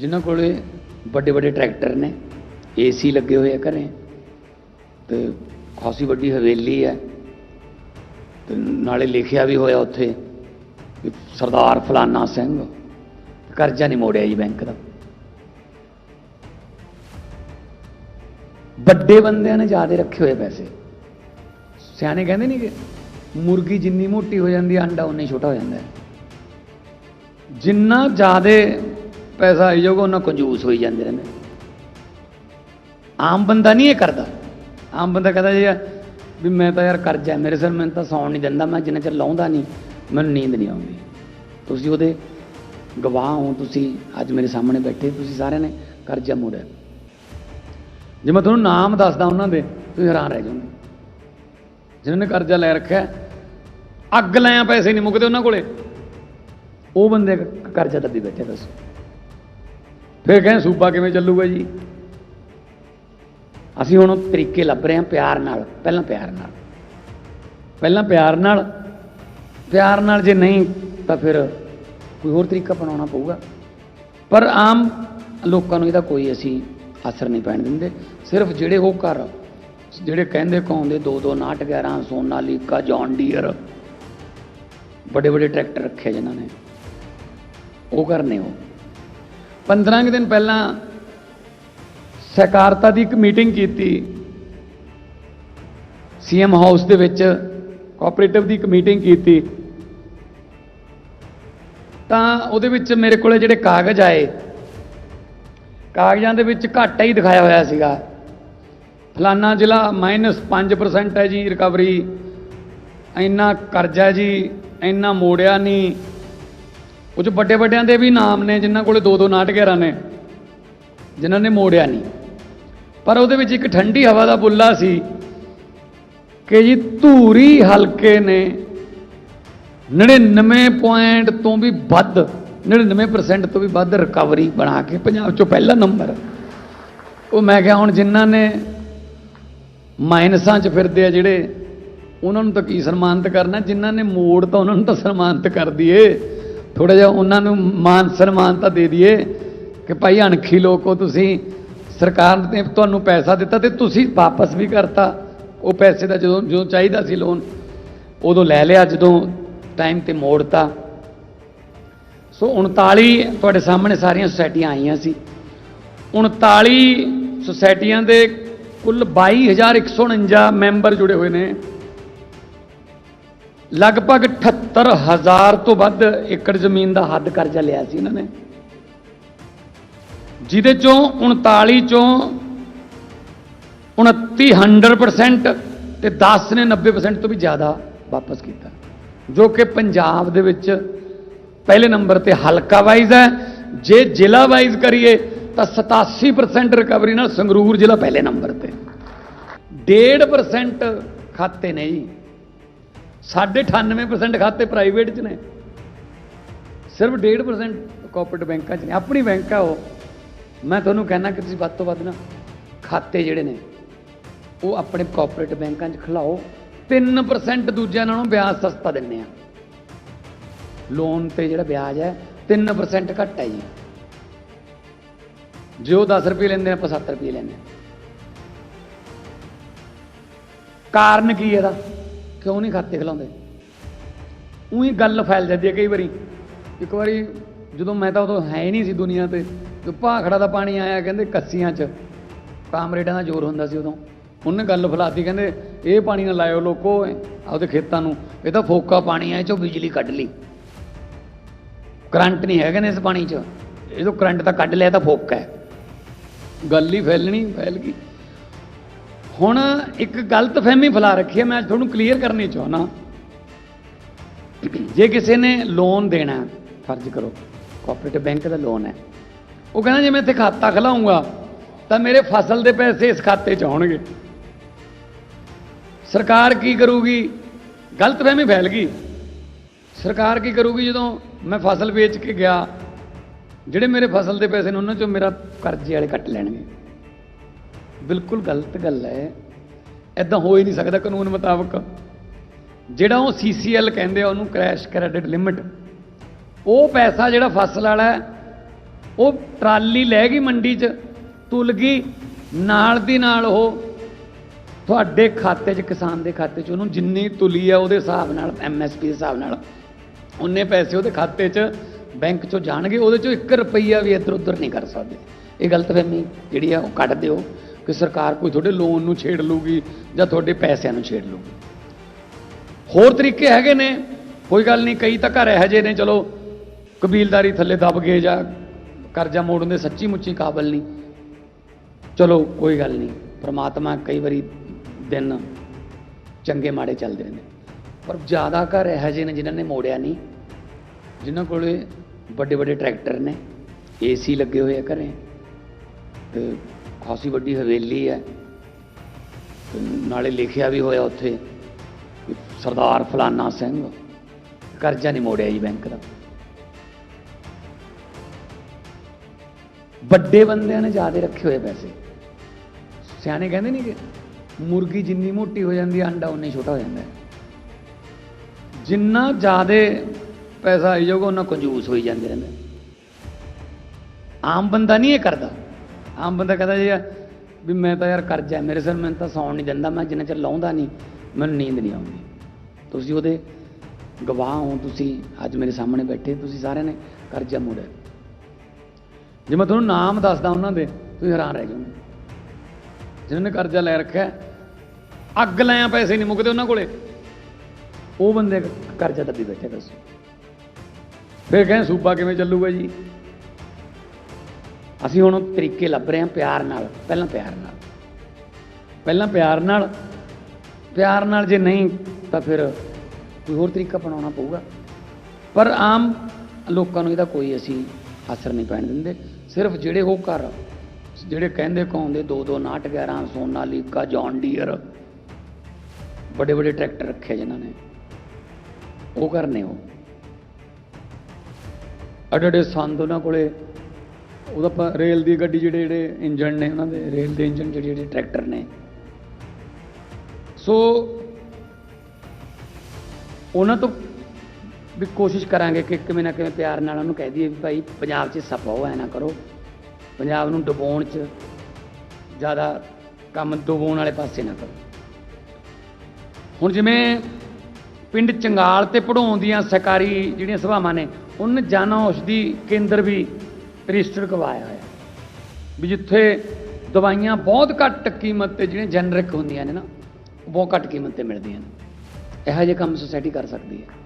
ਜਿਨ੍ਹਾਂ ਕੋਲੇ ਵੱਡੇ ਵੱਡੇ ਟਰੈਕਟਰ ਨੇ, ਏਸੀ ਲੱਗੇ ਹੋਏ ਆ ਘਰੇ, ਤੇ ਖਾਸੀ ਵੱਡੀ ਹਵੇਲੀ ਹੈ ਤੇ ਨਾਲੇ ਲਿਖਿਆ ਵੀ ਹੋਇਆ ਉੱਥੇ ਵੀ ਸਰਦਾਰ ਫਲਾਨਾ ਸਿੰਘ, ਕਰਜ਼ਾ ਨਹੀਂ ਮੋੜਿਆ ਜੀ ਬੈਂਕ ਦਾ। ਵੱਡੇ ਬੰਦਿਆਂ ਨੇ ਜ਼ਿਆਦਾ ਰੱਖੇ ਹੋਏ ਪੈਸੇ। ਸਿਆਣੇ ਕਹਿੰਦੇ ਨਹੀਂ ਕਿ ਮੁਰਗੀ ਜਿੰਨੀ ਮੋਟੀ ਹੋ ਜਾਂਦੀ ਹੈ ਅੰਡਾ ਉਨਾ ਛੋਟਾ ਹੋ ਜਾਂਦਾ। ਹੈ ਜਿੰਨਾ ਜ਼ਿਆਦਾ ਪੈਸਾ ਆਈ ਜਾਊਗਾ, ਉਹਨਾਂ ਕੰਜੂਸ ਹੋਈ ਜਾਂਦੇ ਰਹਿੰਦੇ ਆਮ ਬੰਦਾ ਨਹੀਂ ਇਹ ਕਰਦਾ। ਆਮ ਬੰਦਾ ਕਹਿੰਦਾ ਜੀ, ਵੀ ਮੈਂ ਤਾਂ ਯਾਰ ਕਰਜ਼ਾ ਮੇਰੇ ਸਿਰ ਮੈਨੂੰ ਤਾਂ ਸੌਣ ਨਹੀਂ ਦਿੰਦਾ, ਮੈਂ ਜਿੰਨਾ ਚਿਰ ਲਾਉਂਦਾ ਨਹੀਂ, ਮੈਨੂੰ ਨੀਂਦ ਨਹੀਂ ਆਉਂਦੀ। ਤੁਸੀਂ ਉਹਦੇ ਗਵਾਹ ਹੋ, ਤੁਸੀਂ ਅੱਜ ਮੇਰੇ ਸਾਹਮਣੇ ਬੈਠੇ, ਤੁਸੀਂ ਸਾਰਿਆਂ ਨੇ ਕਰਜ਼ਾ ਮੋੜਿਆ। ਜੇ ਮੈਂ ਤੁਹਾਨੂੰ ਨਾਮ ਦੱਸਦਾ ਉਹਨਾਂ ਦੇ, ਤੁਸੀਂ ਹੈਰਾਨ ਰਹਿ ਜਾਓਗੇ। ਜਿਨ੍ਹਾਂ ਨੇ ਕਰਜ਼ਾ ਲੈ ਰੱਖਿਆ, ਅੱਗ ਲਿਆ ਪੈਸੇ ਨਹੀਂ ਮੁੱਕਦੇ ਉਹਨਾਂ ਕੋਲੇ। ਉਹ ਬੰਦੇ ਕਰਜ਼ਾ ਦੱਬੀ ਬੈਠੇ ਦੱਸੋ। ਫਿਰ ਕਹਿੰਦੇ, ਸੂਬਾ ਕਿਵੇਂ ਚੱਲੂਗਾ ਜੀ? ਅਸੀਂ ਹੁਣ ਤਰੀਕੇ ਲੱਭ ਰਹੇ ਹਾਂ ਪਿਆਰ ਨਾਲ, ਪਹਿਲਾਂ ਪਿਆਰ ਨਾਲ। ਪਹਿਲਾਂ ਪਿਆਰ ਨਾਲ ਪਿਆਰ ਨਾਲ ਜੇ ਨਹੀਂ, ਤਾਂ ਫਿਰ ਕੋਈ ਹੋਰ ਤਰੀਕਾ ਅਪਣਾਉਣਾ ਪਊਗਾ। ਪਰ ਆਮ ਲੋਕਾਂ ਨੂੰ ਇਹਦਾ ਕੋਈ ਅਸੀਂ ਅਸਰ ਨਹੀਂ ਪੈਣ ਦਿੰਦੇ। ਸਿਰਫ ਜਿਹੜੇ ਉਹ ਘਰ, ਜਿਹੜੇ ਕਹਿੰਦੇ ਕਹਾਉਂਦੇ, ਦੋ ਦੋ ਨਾਟ 11 ਸੋਨਾਲੀਕਾ ਜੌਨ ਡੀਅਰ, ਵੱਡੇ ਵੱਡੇ ਟਰੈਕਟਰ ਰੱਖੇ ਜਿਨ੍ਹਾਂ ਨੇ। ਉਹ ਕਰਨੇ ਉਹ। 15 ਕੁ ਦਿਨ ਪਹਿਲਾਂ ਸਹਿਕਾਰਤਾ ਦੀ ਇੱਕ ਮੀਟਿੰਗ ਕੀਤੀ। ਸੀਐਮ ਹਾਊਸ ਦੇ ਵਿੱਚ ਕੋਆਪਰੇਟਿਵ ਦੀ ਇੱਕ ਮੀਟਿੰਗ ਕੀਤੀ। ਤਾਂ ਉਹਦੇ ਵਿੱਚ ਮੇਰੇ ਕੋਲੇ ਜਿਹੜੇ ਕਾਗਜ਼ ਆਏ, ਕਾਗਜ਼ਾਂ ਦੇ ਵਿੱਚ ਘਾਟਾ ਹੀ ਦਿਖਾਇਆ ਹੋਇਆ ਸੀਗਾ। ਫਲਾਨਾ ਜ਼ਿਲ੍ਹਾ -5% ਹੈ ਜੀ ਰਿਕਵਰੀ ਇੰਨਾ ਕਰਜ਼ਾ ਜੀ, ਇੰਨਾ ਮੋੜਿਆ ਨਹੀਂ। ਉਹ 'ਚ ਵੱਡੇ ਵੱਡਿਆਂ ਦੇ ਵੀ ਨਾਮ ਨੇ, ਜਿਨ੍ਹਾਂ ਕੋਲੇ ਦੋ ਦੋ ਨਾਟਕੇਰਾਂ ਨੇ, ਜਿਨ੍ਹਾਂ ਨੇ ਮੋੜਿਆ ਨਹੀਂ। ਪਰ ਉਹਦੇ ਵਿੱਚ ਇੱਕ ਠੰਡੀ ਹਵਾ ਦਾ ਬੁੱਲਾ ਸੀ ਕਿ ਜੀ ਧੂਰੀ ਹਲਕੇ ਨੇ 99 ਪੁਆਇੰਟ ਤੋਂ ਵੀ ਵੱਧ 99% ਤੋਂ ਵੀ ਵੱਧ ਰਿਕਵਰੀ ਬਣਾ ਕੇ ਪੰਜਾਬ ਚੋਂ ਪਹਿਲਾ ਨੰਬਰ ਉਹ ਮੈਂ ਕਿਹਾ ਹੁਣ ਜਿਨ੍ਹਾਂ ਨੇ ਮਾਈਨਸਾਂ 'ਚ ਫਿਰਦੇ ਆ ਜਿਹੜੇ, ਉਹਨਾਂ ਨੂੰ ਤਾਂ ਕੀ ਸਨਮਾਨਿਤ ਕਰਨਾ, ਜਿਨ੍ਹਾਂ ਨੇ ਮੋੜ ਤਾਂ ਉਹਨਾਂ ਨੂੰ ਤਾਂ ਸਨਮਾਨਿਤ ਕਰ ਦਈਏ। ਥੋੜਾ ਜਿਹਾ ਉਹਨਾਂ ਨੂੰ ਮਾਨ ਸਨਮਾਨ ਤਾਂ ਦੇ ਦਈਏ ਕਿ ਭਾਈ ਅਣਖੀ ਲੋਕੋ ਤੁਸੀਂ, ਸਰਕਾਰ ਨੇ ਤੁਹਾਨੂੰ ਪੈਸਾ ਦਿੱਤਾ ਤੇ ਤੁਸੀਂ ਵਾਪਸ ਵੀ ਕਰਤਾ। ਉਹ ਪੈਸੇ ਦਾ ਜਦੋਂ ਜਦੋਂ ਚਾਹੀਦਾ ਸੀ ਲੋਨ, ਉਦੋਂ ਲੈ ਲਿਆ ਜਦੋਂ ਟਾਈਮ ਤੇ ਮੋੜਤਾ। ਸੋ 39 ਤੁਹਾਡੇ ਸਾਹਮਣੇ ਸਾਰੀਆਂ ਸੁਸਾਇਟੀਆਂ ਆਈਆਂ ਸੀ। 39 ਸੁਸਾਇਟੀਆਂ ਦੇ ਕੁੱਲ 22149 ਮੈਂਬਰ ਜੁੜੇ ਹੋਏ ਨੇ। ਲਗਭਗ 78000 ਤੋਂ ਵੱਧ ਏਕੜ ਜ਼ਮੀਨ ਦਾ ਹੱਦ ਕਰਜ਼ਾ ਲਿਆ ਸੀ ਇਹਨਾਂ ਨੇ। ਜਿਹਦੇ ਚੋਂ 39 ਚੋਂ 29 100% ਤੇ 10 ਨੇ 90% ਤੋਂ ਵੀ ਜ਼ਿਆਦਾ ਵਾਪਸ ਕੀਤਾ। ਜੋ ਕਿ ਪੰਜਾਬ ਦੇ ਵਿੱਚ ਪਹਿਲੇ ਨੰਬਰ ਤੇ ਹਲਕਾ ਵਾਈਜ਼ ਹੈ। ਜੇ ਜ਼ਿਲ੍ਹਾ ਵਾਈਜ਼ ਕਰੀਏ ਤਾਂ 87% ਰਿਕਵਰੀ ਨਾਲ ਸੰਗਰੂਰ ਜ਼ਿਲ੍ਹਾ ਪਹਿਲੇ ਨੰਬਰ ਤੇ। 1.5% ਖਾਤੇ ਨੇ ਜੀ। ਸਾਢੇ 98% ਖਾਤੇ ਪ੍ਰਾਈਵੇਟ 'ਚ ਨੇ। ਸਿਰਫ 1.5% ਕਾਰਪੋਰੇਟ ਬੈਂਕਾਂ 'ਚ ਨੇ। ਆਪਣੀ ਬੈਂਕ ਆ ਉਹ। ਮੈਂ ਤੁਹਾਨੂੰ ਕਹਿਣਾ ਕਿ ਤੁਸੀਂ ਵੱਧ ਤੋਂ ਵੱਧ ਨਾ ਖਾਤੇ ਜਿਹੜੇ ਨੇ, ਉਹ ਆਪਣੇ ਕਾਰਪੋਰੇਟ ਬੈਂਕਾਂ 'ਚ ਖਿਲਾਓ। 3% ਦੂਜਿਆਂ ਨਾਲੋਂ ਵਿਆਜ ਸਸਤਾ ਦਿੰਨੇ ਆ। ਲੋਨ ਤੇ ਜਿਹੜਾ ਵਿਆਜ ਹੈ 3% ਘੱਟ ਹੈ ਜੀ। ਜੇ ਉਹ 10 ਰੁਪਏ ਲੈਂਦੇ ਆ, ਆਪਾਂ 7 ਰੁਪਏ ਲੈਂਦੇ ਆ। ਕਾਰਨ ਕੀ ਇਹਦਾ? ਕਿਉਂ ਨਹੀਂ ਖਾਤੇ ਖਿਲਾਉਂਦੇ? ਉਹੀ ਗੱਲ ਫੈਲ ਜਾਂਦੀ ਹੈ ਕਈ ਵਾਰੀ। ਇੱਕ ਵਾਰੀ ਜਦੋਂ ਮੈਂ ਤਾਂ ਉਦੋਂ ਹੈ ਹੀ ਨਹੀਂ ਸੀ ਦੁਨੀਆ ਤੇ ਤੇ ਭਾਖੜਾ ਦਾ ਪਾਣੀ ਆਇਆ ਕਹਿੰਦੇ ਕੱਸੀਆਂ 'ਚ। ਕਾਮਰੇਡਾਂ ਦਾ ਜ਼ੋਰ ਹੁੰਦਾ ਸੀ ਉਦੋਂ। ਉਹਨੇ ਗੱਲ ਫਲਾਤੀ, ਕਹਿੰਦੇ ਇਹ ਪਾਣੀ ਨਾ ਲਾਇਓ ਲੋਕੋ, ਆਪਦੇ ਖੇਤਾਂ ਨੂੰ। ਇਹ ਤਾਂ ਫੋਕਾ ਪਾਣੀ ਆ, ਇਹ ਚੋਂ ਬਿਜਲੀ ਕੱਢ ਲਈ। ਕਰੰਟ ਨਹੀਂ ਹੈਗਾ ਨੇ ਇਸ ਪਾਣੀ 'ਚ। ਇਹ ਤੋਂ ਕਰੰਟ ਤਾਂ ਕੱਢ ਲਿਆ ਤਾਂ ਫੋਕਾ ਹੈ। ਗੱਲ ਹੀ ਫੈਲਣੀ, ਫੈਲ ਗਈ। ਹੁਣ ਇੱਕ ਗਲਤ ਫਹਿਮੀ ਫੈਲਾ ਰੱਖੀ ਹੈ, ਮੈਂ ਤੁਹਾਨੂੰ ਕਲੀਅਰ ਕਰਨੀ ਚਾਹੁੰਦਾ। ਜੇ ਕਿਸੇ ਨੇ ਲੋਨ ਦੇਣਾ ਫਰਜ਼ ਕਰੋ ਕੋਆਪਰੇਟਿਵ ਬੈਂਕ ਦਾ ਲੋਨ ਹੈ। ਉਹ ਕਹਿੰਦਾ, ਜੇ ਮੈਂ ਇੱਥੇ ਖਾਤਾ ਖਲਾਉਂਗਾ ਤਾਂ ਮੇਰੇ ਫਸਲ ਦੇ ਪੈਸੇ ਇਸ ਖਾਤੇ 'ਚ ਆਉਣਗੇ। ਸਰਕਾਰ ਕੀ ਕਰੂਗੀ? ਗਲਤ ਫਹਿਮੀ ਫੈਲ ਗਈ। ਸਰਕਾਰ ਕੀ ਕਰੂਗੀ ਜਦੋਂ ਮੈਂ ਫਸਲ ਵੇਚ ਕੇ ਗਿਆ, ਜਿਹੜੇ ਮੇਰੇ ਫਸਲ ਦੇ ਪੈਸੇ ਨੇ, ਉਹਨਾਂ 'ਚੋਂ ਮੇਰਾ ਕਰਜ਼ੇ ਵਾਲੇ ਕੱਟ ਲੈਣਗੇ। ਬਿਲਕੁਲ ਗਲਤ ਗੱਲ ਹੈ। ਐਦਾਂ ਹੋ ਹੀ ਨਹੀਂ ਸਕਦਾ ਕਾਨੂੰਨ ਮੁਤਾਬਕ। ਜਿਹੜਾ ਉਹ ਸੀਸੀਐਲ ਕਹਿੰਦੇ ਆ, ਉਹਨੂੰ ਕ੍ਰੈਸ਼ ਕ੍ਰੈਡਿਟ ਲਿਮਿਟ ਉਹ ਪੈਸਾ ਜਿਹੜਾ ਫਸਲ ਵਾਲਾ ਉਹ ਟਰਾਲੀ ਲੈ ਗਈ ਮੰਡੀ 'ਚ, ਤੁਲ ਗਈ, ਨਾਲ ਦੀ ਨਾਲ ਉਹ ਤੁਹਾਡੇ ਖਾਤੇ 'ਚ, ਕਿਸਾਨ ਦੇ ਖਾਤੇ 'ਚ, ਉਹਨੂੰ ਜਿੰਨੀ ਤੁਲੀ ਆ ਉਹਦੇ ਹਿਸਾਬ ਨਾਲ ਐਮਐਸਪੀ ਦੇ ਹਿਸਾਬ ਨਾਲ, ਉਹਨੇ ਪੈਸੇ ਉਹਦੇ ਖਾਤੇ 'ਚ ਬੈਂਕ 'ਚੋਂ ਜਾਣਗੇ, ਉਹਦੇ 'ਚੋਂ 1 ਰੁਪਈਆ ਵੀ ਇੱਧਰ ਉੱਧਰ ਨਹੀਂ ਕਰ ਸਕਦੇ। ਇਹ ਗਲਤਫਹਿਮੀ ਜਿਹੜੀ ਆ, ਉਹ ਕੱਢ ਦਿਓ। ਕਿ ਸਰਕਾਰ ਕੋਈ ਤੁਹਾਡੇ ਲੋਨ ਨੂੰ ਛੇੜ ਲੂਗੀ ਜਾਂ ਤੁਹਾਡੇ ਪੈਸਿਆਂ ਨੂੰ ਛੇੜ ਲੂਗੀ ਹੋਰ ਤਰੀਕੇ ਹੈਗੇ ਨੇ, ਕੋਈ ਗੱਲ ਨਹੀਂ, ਕਈ ਤਾਂ ਘਰ ਇਹੋ ਜਿਹੇ ਨੇ, ਚਲੋ, ਕਬੀਲਦਾਰੀ ਥੱਲੇ ਦਬ ਗਏ ਜਾਂ ਕਰਜ਼ਾ ਮੋੜਨ ਦੇ ਸੱਚੀ ਮੁੱਚੀ ਕਾਬਲ ਨਹੀਂ। ਚਲੋ, ਕੋਈ ਗੱਲ ਨਹੀਂ, ਪ੍ਰਮਾਤਮਾ ਕਈ ਵਾਰੀ ਦਿਨ ਚੰਗੇ ਮਾੜੇ ਚੱਲਦੇ ਨੇ ਪਰ ਜ਼ਿਆਦਾ ਘਰ ਇਹੋ ਜਿਹੇ ਨੇ ਜਿਨ੍ਹਾਂ ਨੇ ਮੋੜਿਆ ਨਹੀਂ, ਜਿਨ੍ਹਾਂ ਕੋਲੇ ਵੱਡੇ ਵੱਡੇ ਟਰੈਕਟਰ ਨੇ, ਏਸੀ ਲੱਗੇ ਹੋਏ ਆ ਘਰੇ, ਤੇ ਖਾਸੀ ਵੱਡੀ ਹਵੇਲੀ ਹੈ। ਨਾਲੇ ਲਿਖਿਆ ਵੀ ਹੋਇਆ ਉੱਥੇ ਕਿ ਸਰਦਾਰ ਫਲਾਨਾ ਸਿੰਘ ਕਰਜ਼ਾ ਨਹੀਂ ਮੋੜਿਆ ਜੀ ਬੈਂਕ ਦਾ। ਵੱਡੇ ਬੰਦਿਆਂ ਨੇ ਜ਼ਿਆਦਾ ਰੱਖੇ ਹੋਏ ਪੈਸੇ। ਸਿਆਣੇ ਕਹਿੰਦੇ ਨਹੀਂ ਕਿ ਮੁਰਗੀ ਜਿੰਨੀ ਮੋਟੀ ਹੋ ਜਾਂਦੀ ਹੈ ਅੰਡਾ ਉਨਾ ਛੋਟਾ ਹੋ ਜਾਂਦਾ। ਹੈ ਜਿੰਨਾ ਜ਼ਿਆਦਾ ਪੈਸਾ ਆਈ ਜਾਊਗਾ ਉਹਨਾਂ ਕੰਜੂਸ ਹੋਈ ਜਾਂਦੇ ਰਹਿੰਦੇ। ਆਮ ਬੰਦਾ ਨਹੀਂ ਇਹ ਕਰਦਾ। ਆਮ ਬੰਦਾ ਕਹਿੰਦਾ ਜੀ ਯਾਰ ਵੀ ਮੈਂ ਤਾਂ ਯਾਰ ਕਰਜ਼ਾ ਮੇਰੇ ਸਿਰ ਮੈਨੂੰ ਤਾਂ ਸੌਣ ਨਹੀਂ ਦਿੰਦਾ ਮੈਂ ਜਿੰਨਾ ਚਿਰ ਲਾਉਂਦਾ ਨਹੀਂ ਮੈਨੂੰ ਨੀਂਦ ਨਹੀਂ ਆਉਂਦੀ। ਤੁਸੀਂ ਉਹਦੇ ਗਵਾਹ ਹੋ ਤੁਸੀਂ ਅੱਜ ਮੇਰੇ ਸਾਹਮਣੇ ਬੈਠੇ ਤੁਸੀਂ ਸਾਰਿਆਂ ਨੇ ਕਰਜ਼ਾ ਮੋੜਿਆ। ਜੇ ਮੈਂ ਤੁਹਾਨੂੰ ਨਾਮ ਦੱਸਦਾ ਉਹਨਾਂ ਦੇ ਤੁਸੀਂ ਹੈਰਾਨ ਰਹਿ ਜਾਓਗੇ। ਜਿਨ੍ਹਾਂ ਨੇ ਕਰਜ਼ਾ ਲੈ ਰੱਖਿਆ ਹੈ, ਅੱਗ ਲਿਆ ਪੈਸੇ ਨਹੀਂ ਮੁੱਕਦੇ ਉਹਨਾਂ ਕੋਲੇ। ਉਹ ਬੰਦੇ ਕਰਜ਼ਾ ਦੱਬੀ ਬੈਠੇ ਦੱਸੋ। ਫਿਰ ਕਹਿੰਦੇ ਸੂਬਾ ਕਿਵੇਂ ਚੱਲੂਗਾ ਜੀ? ਅਸੀਂ ਹੁਣ ਤਰੀਕੇ ਲੱਭ ਰਹੇ ਹਾਂ ਪਿਆਰ ਨਾਲ, ਪਹਿਲਾਂ ਪਿਆਰ ਨਾਲ। ਪਹਿਲਾਂ ਪਿਆਰ ਨਾਲ ਪਿਆਰ ਨਾਲ ਜੇ ਨਹੀਂ, ਤਾਂ ਫਿਰ ਕੋਈ ਹੋਰ ਤਰੀਕਾ ਅਪਣਾਉਣਾ ਪਊਗਾ। ਪਰ ਆਮ ਲੋਕਾਂ ਨੂੰ ਇਹਦਾ ਕੋਈ ਅਸੀਂ ਅਸਰ ਨਹੀਂ ਪੈਣ ਦਿੰਦੇ। ਸਿਰਫ ਜਿਹੜੇ ਉਹ ਘਰ, ਜਿਹੜੇ ਕਹਿੰਦੇ ਕਹਾਉਂਦੇ ਦੋ ਦੋ ਨਾਟ 11 ਸੋਨਾਲੀਕਾ ਜੌਨ ਡੀਅਰ ਵੱਡੇ ਵੱਡੇ ਟਰੈਕਟਰ ਰੱਖੇ ਜਿਨ੍ਹਾਂ ਨੇ। ਉਹ ਕਰਨੇ ਉਹ। ਅੱਡ ਅੱਡੇ ਸੰਦ ਉਹਨਾਂ ਕੋਲੇ ਉਹਦਾ ਆਪਾਂ ਰੇਲ ਦੀ ਗੱਡੀ ਜਿਹੜੇ ਜਿਹੜੇ ਇੰਜਣ ਨੇ ਉਹਨਾਂ ਦੇ, ਰੇਲ ਦੇ ਇੰਜਣ ਜਿਹੜੇ ਜਿਹੜੇ ਟਰੈਕਟਰ ਨੇ। ਸੋ ਉਹਨਾਂ ਤੋਂ ਵੀ ਕੋਸ਼ਿਸ਼ ਕਰਾਂਗੇ ਕਿ ਕਿਵੇਂ ਨਾ ਕਿਵੇਂ ਪਿਆਰ ਨਾਲ ਉਹਨੂੰ ਕਹਿ ਦਈਏ ਵੀ ਭਾਈ ਪੰਜਾਬ 'ਚ ਸਫਾਓ ਐ ਨਾ ਕਰੋ। ਪੰਜਾਬ ਨੂੰ ਡੁਬੋਣ 'ਚ ਜ਼ਿਆਦਾ ਕੰਮ ਡੁਬੋਣ ਵਾਲੇ ਪਾਸੇ ਨਾ ਕਰੋ। ਹੁਣ ਜਿਵੇਂ ਪਿੰਡ ਚੰਗਾਲ ਤੇ ਪੜਾਉਣ ਦੀਆਂ ਸਰਕਾਰੀ ਜਿਹੜੀਆਂ ਸਭਾਵਾਂ ਨੇ, ਉਹਨਾਂ ਨੇ ਜਨ ਔਸ਼ਧੀ ਕੇਂਦਰ ਵੀ ਰਜਿਸਟਰ ਕਰਵਾਇਆ ਹੋਇਆ। ਵੀ ਜਿੱਥੇ ਦਵਾਈਆਂ ਬਹੁਤ ਘੱਟ ਕੀਮਤ ਤੇ ਜਿਹੜੀਆਂ ਜੈਨਰਿਕ ਹੁੰਦੀਆਂ ਨੇ ਨਾ, ਉਹ ਬਹੁਤ ਘੱਟ ਕੀਮਤ ਤੇ ਮਿਲਦੀਆਂ ਨੇ। ਇਹੋ ਜਿਹੇ ਕੰਮ ਸੁਸਾਇਟੀ ਕਰ ਸਕਦੀ ਹੈ।